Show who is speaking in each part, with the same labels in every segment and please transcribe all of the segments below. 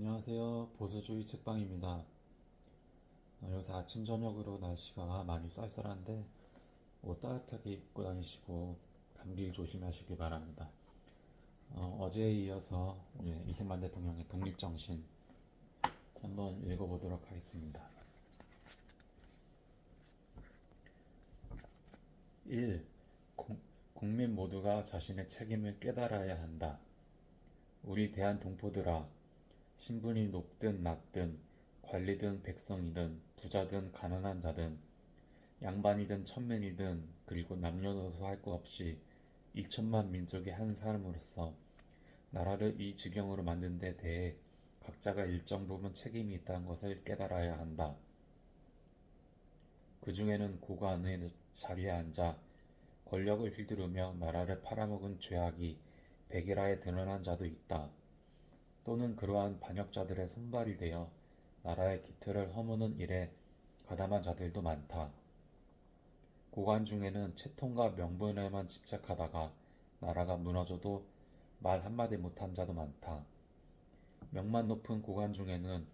Speaker 1: 안녕하세요. 보수주의 책방입니다. 어, 요새 아침 저녁으로 날씨가 많이 쌀쌀한데 옷 따뜻하게 입고 다니시고 감기 조심하시기 바랍니다. 어, 제에 이어서 오늘 이승만 대통령의 독립정신 한번 읽어보도록 하겠습니다. 1. 공, 국민 모두가 자신의 책임을 깨달아야 한다. 우리 대한 동포들아, 신분이 높든 낮든 관리든 백성이든 부자든 가난한 자든 양반이든 천맨이든 그리고 남녀노소 할 것 없이 2천만 민족의 한 사람으로서 나라를 이 지경으로 만든 데 대해 각자가 일정 부분 책임이 있다는 것을 깨달아야 한다. 그 중에는 고관의 자리에 앉아 권력을 휘두르며 나라를 팔아먹은 죄악이 백일하에 드러난 자도 있다. 또는 그러한 반역자들의 손발이 되어 나라의 기틀을 허무는 일에 가담한 자들도 많다. 고관 중에는 채통과 명분에만 집착하다가 나라가 무너져도 말 한마디 못한 자도 많다. 명만 높은 고관 중에는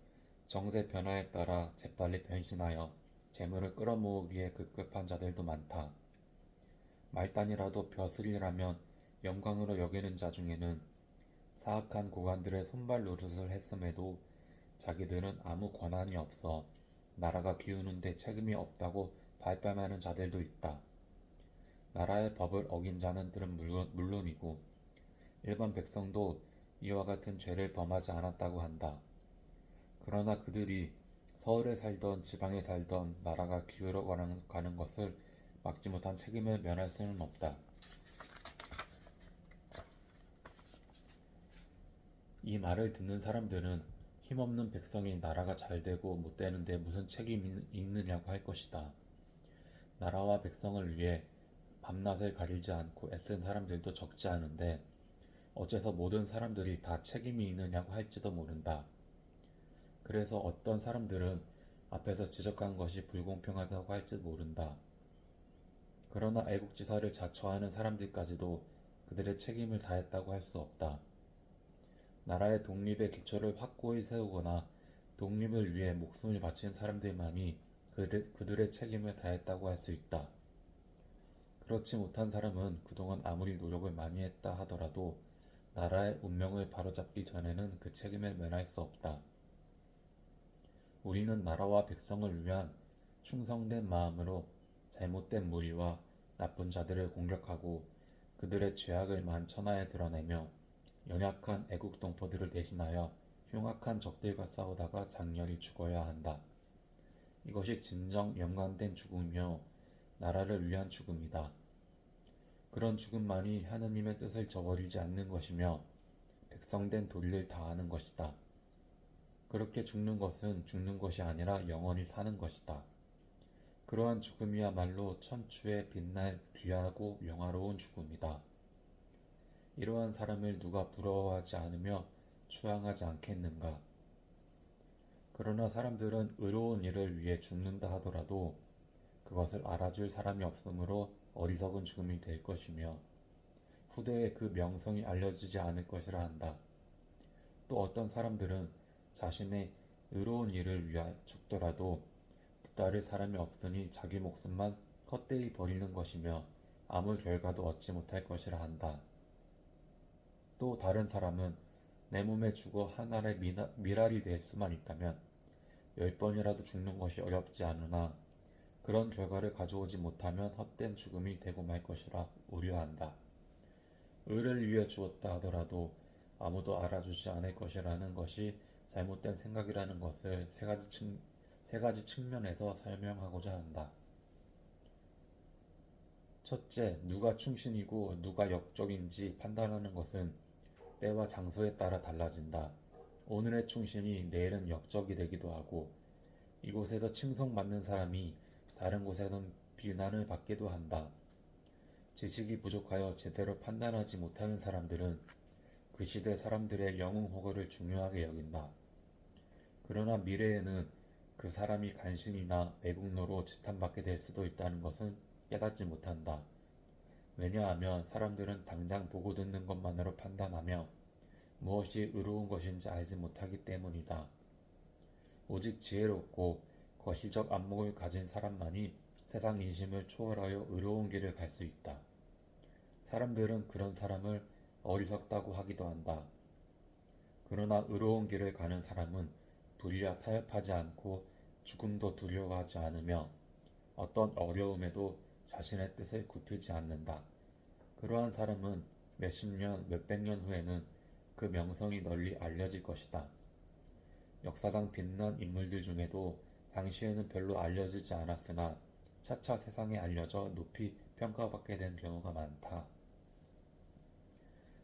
Speaker 1: 정세 변화에 따라 재빨리 변신하여 재물을 끌어모으기에 급급한 자들도 많다. 말단이라도 벼슬이라면 영광으로 여기는 자 중에는 사악한 고관들의 손발 노릇을 했음에도 자기들은 아무 권한이 없어 나라가 기우는데 책임이 없다고 발뺌하는 자들도 있다. 나라의 법을 어긴 자는들은 물론, 물론이고 일반 백성도 이와 같은 죄를 범하지 않았다고 한다. 그러나 그들이 서울에 살던 지방에 살던 나라가 기울어 가는 것을 막지 못한 책임을 면할 수는 없다. 이 말을 듣는 사람들은 힘없는 백성이 나라가 잘 되고 못 되는데 무슨 책임이 있느냐고 할 것이다. 나라와 백성을 위해 밤낮을 가리지 않고 애쓴 사람들도 적지 않은데 어째서 모든 사람들이 다 책임이 있느냐고 할지도 모른다. 그래서 어떤 사람들은 앞에서 지적한 것이 불공평하다고 할지 모른다. 그러나 애국지사를 자처하는 사람들까지도 그들의 책임을 다했다고 할 수 없다. 나라의 독립의 기초를 확고히 세우거나 독립을 위해 목숨을 바친 사람들만이 그들의, 그들의 책임을 다했다고 할 수 있다. 그렇지 못한 사람은 그동안 아무리 노력을 많이 했다 하더라도 나라의 운명을 바로잡기 전에는 그 책임을 면할 수 없다. 우리는 나라와 백성을 위한 충성된 마음으로 잘못된 무리와 나쁜 자들을 공격하고 그들의 죄악을 만천하에 드러내며 연약한 애국 동포들을 대신하여 흉악한 적들과 싸우다가 장렬히 죽어야 한다. 이것이 진정 연관된 죽음이며 나라를 위한 죽음이다. 그런 죽음만이 하느님의 뜻을 저버리지 않는 것이며 백성된 도리를 다하는 것이다. 그렇게 죽는 것은 죽는 것이 아니라 영원히 사는 것이다. 그러한 죽음이야말로 천추에 빛날 귀하고 영화로운 죽음이다. 이러한 사람을 누가 부러워하지 않으며 추앙하지 않겠는가? 그러나 사람들은 의로운 일을 위해 죽는다 하더라도 그것을 알아줄 사람이 없으므로 어리석은 죽음이 될 것이며 후대에 그 명성이 알려지지 않을 것이라 한다. 또 어떤 사람들은 자신의 의로운 일을 위하 죽더라도 뒤따를 사람이 없으니 자기 목숨만 헛되이 버리는 것이며 아무 결과도 얻지 못할 것이라 한다. 또 다른 사람은 내 몸에 죽어 하늘의 미랄이 될 수만 있다면 열 번이라도 죽는 것이 어렵지 않으나 그런 결과를 가져오지 못하면 헛된 죽음이 되고 말 것이라 우려한다. 의를 위해 죽었다 하더라도 아무도 알아주지 않을 것이라는 것이 잘못된 생각이라는 것을 세 가지, 측, 세 가지 측면에서 설명하고자 한다. 첫째, 누가 충신이고 누가 역적인지 판단하는 것은 때와 장소에 따라 달라진다. 오늘의 충신이 내일은 역적이 되기도 하고 이곳에서 칭송받는 사람이 다른 곳에선 비난을 받기도 한다. 지식이 부족하여 제대로 판단하지 못하는 사람들은 그 시대 사람들의 영웅 호거를 중요하게 여긴다. 그러나 미래에는 그 사람이 간신이나 애국노로 지탄받게 될 수도 있다는 것은 깨닫지 못한다. 왜냐하면 사람들은 당장 보고 듣는 것만으로 판단하며 무엇이 의로운 것인지 알지 못하기 때문이다. 오직 지혜롭고 거시적 안목을 가진 사람만이 세상 인심을 초월하여 의로운 길을 갈 수 있다. 사람들은 그런 사람을 어리석다고 하기도 한다. 그러나 의로운 길을 가는 사람은 불의와 타협하지 않고 죽음도 두려워하지 않으며 어떤 어려움에도 자신의 뜻을 굽히지 않는다. 그러한 사람은 몇십 년, 몇백 년 후에는 그 명성이 널리 알려질 것이다. 역사상 빛난 인물들 중에도 당시에는 별로 알려지지 않았으나 차차 세상에 알려져 높이 평가받게 된 경우가 많다.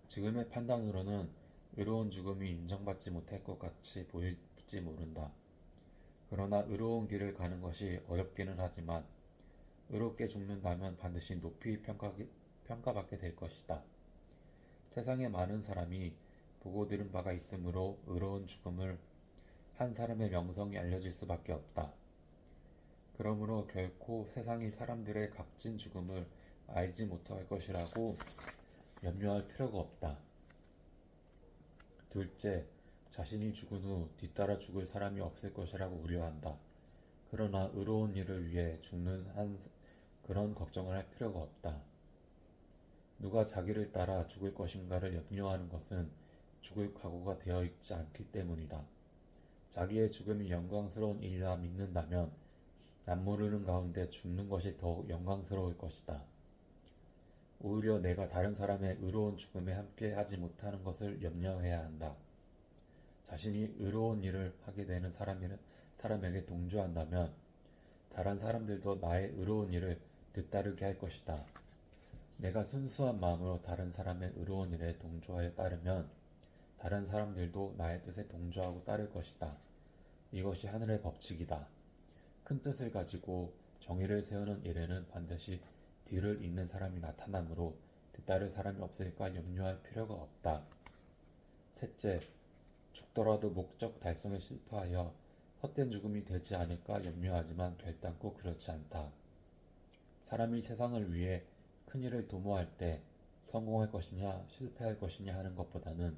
Speaker 1: 지금의 판단으로는 의로운 죽음이 인정받지 못할 것 같이 보일지 모른다. 그러나 의로운 길을 가는 것이 어렵기는 하지만 의롭게 죽는다면 반드시 높이 평가, 평가받게 될 것이다. 세상에 많은 사람이 보고 들은 바가 있으므로 의로운 죽음을 한 사람의 명성이 알려질 수밖에 없다. 그러므로 결코 세상이 사람들의 값진 죽음을 알지 못할 것이라고 염려할 필요가 없다. 둘째, 자신이 죽은 후 뒤따라 죽을 사람이 없을 것이라고 우려한다. 그러나 의로운 일을 위해 죽는 한 그런 걱정을 할 필요가 없다. 누가 자기를 따라 죽을 것인가를 염려하는 것은 죽을 각오가 되어 있지 않기 때문이다. 자기의 죽음이 영광스러운 일이라 믿는다면 남모르는 가운데 죽는 것이 더욱 영광스러울 것이다. 오히려 내가 다른 사람의 의로운 죽음에 함께 하지 못하는 것을 염려해야 한다. 자신이 의로운 일을 하게 되는 사람에게 동조한다면 다른 사람들도 나의 의로운 일을 뒤따르게 할 것이다. 내가 순수한 마음으로 다른 사람의 의로운 일에 동조하여 따르면 다른 사람들도 나의 뜻에 동조하고 따를 것이다. 이것이 하늘의 법칙이다. 큰 뜻을 가지고 정의를 세우는 일에는 반드시 뒤를 잇는 사람이 나타나므로 뒤따를 사람이 없을까 염려할 필요가 없다. 셋째, 죽더라도 목적 달성에 실패하여 헛된 죽음이 되지 않을까 염려하지만 결단코 그렇지 않다. 사람이 세상을 위해 큰 일을 도모할 때 성공할 것이냐 실패할 것이냐 하는 것보다는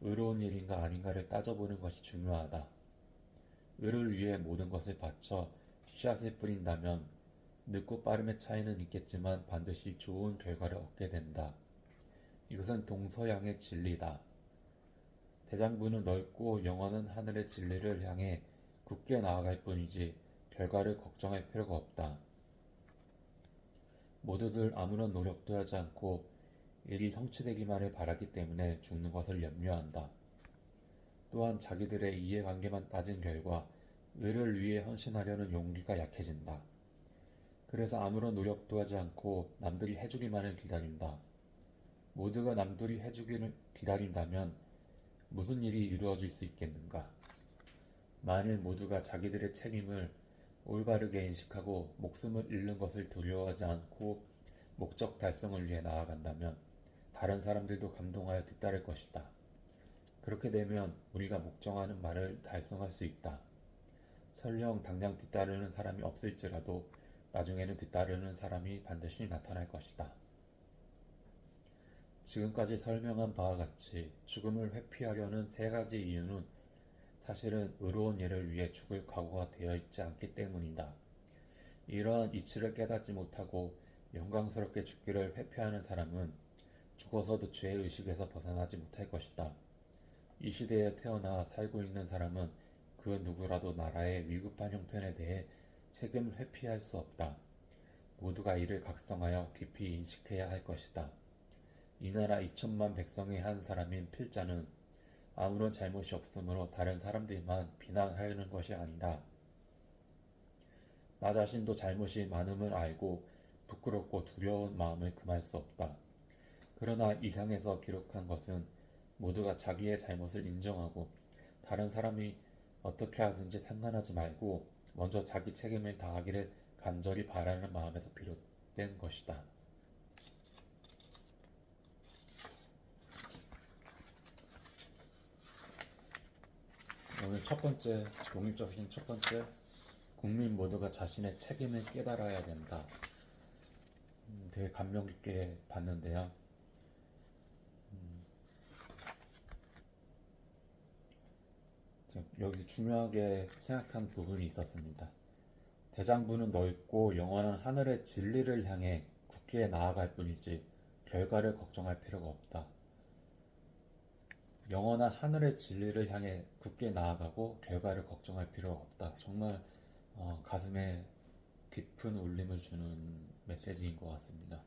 Speaker 1: 의로운 일인가 아닌가를 따져보는 것이 중요하다. 의를 위해 모든 것을 바쳐 씨앗을 뿌린다면 늦고 빠름의 차이는 있겠지만 반드시 좋은 결과를 얻게 된다. 이것은 동서양의 진리다. 대장부는 넓고 영원한 하늘의 진리를 향해 굳게 나아갈 뿐이지 결과를 걱정할 필요가 없다. 모두들 아무런 노력도 하지 않고 일이 성취되기만을 바라기 때문에 죽는 것을 염려한다. 또한 자기들의 이해관계만 따진 결과 의를 위해 헌신하려는 용기가 약해진다. 그래서 아무런 노력도 하지 않고 남들이 해주기만을 기다린다. 모두가 남들이 해주기를 기다린다면 무슨 일이 이루어질 수 있겠는가? 만일 모두가 자기들의 책임을 올바르게 인식하고 목숨을 잃는 것을 두려워하지 않고 목적 달성을 위해 나아간다면 다른 사람들도 감동하여 뒤따를 것이다. 그렇게 되면 우리가 목정하는 말을 달성할 수 있다. 설령 당장 뒤따르는 사람이 없을지라도 나중에는 뒤따르는 사람이 반드시 나타날 것이다. 지금까지 설명한 바와 같이 죽음을 회피하려는 세 가지 이유는 사실은 의로운 일을 위해 죽을 각오가 되어 있지 않기 때문이다. 이러한 이치를 깨닫지 못하고 영광스럽게 죽기를 회피하는 사람은 죽어서도 죄의식에서 벗어나지 못할 것이다. 이 시대에 태어나 살고 있는 사람은 그 누구라도 나라의 위급한 형편에 대해 책임을 회피할 수 없다. 모두가 이를 각성하여 깊이 인식해야 할 것이다. 이 나라 2천만 백성의 한 사람인 필자는 아무런 잘못이 없으므로 다른 사람들만 비난하려는 것이 아니다. 나 자신도 잘못이 많음을 알고 부끄럽고 두려운 마음을 금할 수 없다. 그러나 이상에서 기록한 것은 모두가 자기의 잘못을 인정하고 다른 사람이 어떻게 하든지 상관하지 말고 먼저 자기 책임을 다하기를 간절히 바라는 마음에서 비롯된 것이다. 오늘 첫 번째 독립적인 첫 번째 국민 모두가 자신의 책임을 깨달아야 된다. 음, 되게 감명 깊게 봤는데요. 음, 여기 중요하게 생각한 부분이 있었습니다. 대장부는 넓고 영원한 하늘의 진리를 향해 굳게 나아갈 뿐이지 결과를 걱정할 필요가 없다. 영원한 하늘의 진리를 향해 굳게 나아가고 결과를 걱정할 필요가 없다. 정말 어, 가슴에 깊은 울림을 주는 메시지인 것 같습니다.